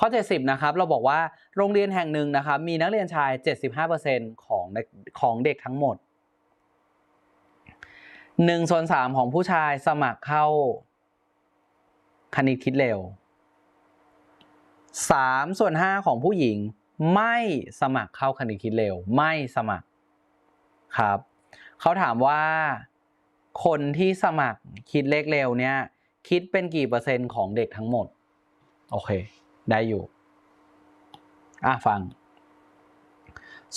ข้อ 70 นะครับ เราบอกว่าโรงเรียนแห่งหนึ่งนะครับ มีนักเรียนชาย 75%ของเด็กของเด็กทั้งหมด1ส่วน3ของผู้ชายสมัครเข้า คณิตคิดเร็ว3ส่วน5ของผู้หญิง ไม่สมัครเข้าคณิตคิดเร็ว ไม่สมัครครับเขาถามว่าคนที่สมัครคิดเลขเร็วเนี่ย คิดเป็นกี่เปอร์เซ็นต์ของเด็กทั้งหมด โอเค ได้อยู่อะฟัง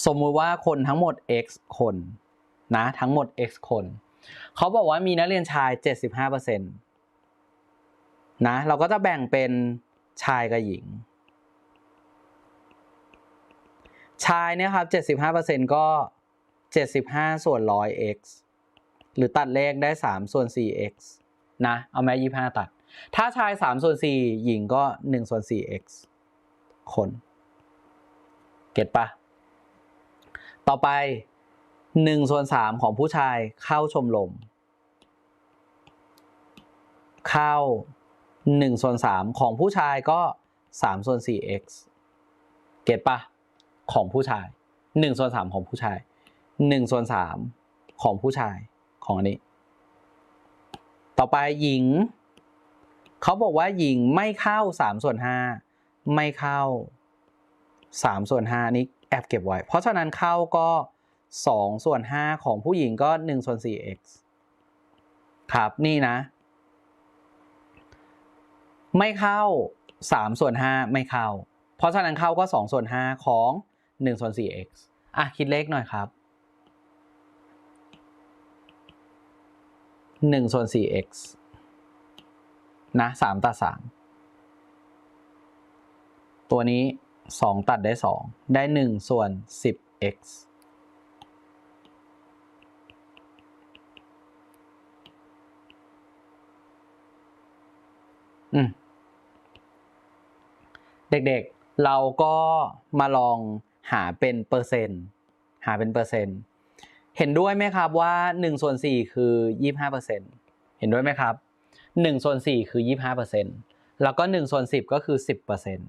สมมุติว่าคนทั้งหมด x คนนะทั้งหมด x คนเขาบอกว่ามีนักเรียนชาย 75%นะเราก็จะแบ่งเป็นชายกับหญิง ชายเนี่ยครับ 75%ก็ 75 ส่วน 100x หรือตัดเลขได้ 3 ส่วน 4x นะ เอาแม้25 ตัด ถ้าชาย3ส่วน4หญิงก็1ส่วน 4x คน เก็ตปะ ต่อไป1ส่วน3ของผู้ชายเข้าชมรมเข้า1ส่วน3ของผู้ชายก็3ส่วน 4x เก็ตปะ ของผู้ชาย1ส่วน3ของผู้ชาย1ส่วน3ของผู้ชายของอันนี้ ต่อไปหญิง เขาบอกว่าหญิงไม่เข้า3ส่วน5ไม่เข้า3ส่วน5นี้แอบเก็บไว้ เพราะฉะนั้นเข้าก็2ส่วน5ของผู้หญิงก็1ส่วน 4x ครับนี่นะ ไม่เข้า3ส่วน5ไม่เข้า เพราะฉะนั้นเข้าก็2ส่วน5ของ1ส่วน 4x อะคิดเลขหน่อยครับ1ส่วน 4x นะ3ตัด3ตัวนี้2ตัดได้2ได้1ส่วน 10x อืมเด็กๆ เราก็มาลองหาเป็นเปอร์เซ็นต์ หาเป็นเปอร์เซ็นต์ เห็นด้วยไหมครับว่า1ส่วน4คือ 25%เห็นด้วยไหมครับ 1ส่วน4คือ 25%แล้วก็1ส่วน10 ก็คือ 10%น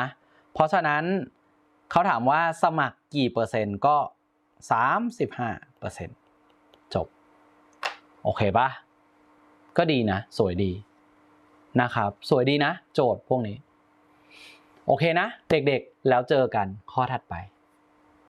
ะ เพราะฉะนั้นเขาถามว่าสมัครกี่เปอร์เซ็นต์ก็ 35%จบ โอเคปะก็ดีนะ สวยดีนะครับ สวยดีนะ โจทย์พวกนี้ โอเคนะ เด็กๆ แล้วเจอกันข้อถัดไป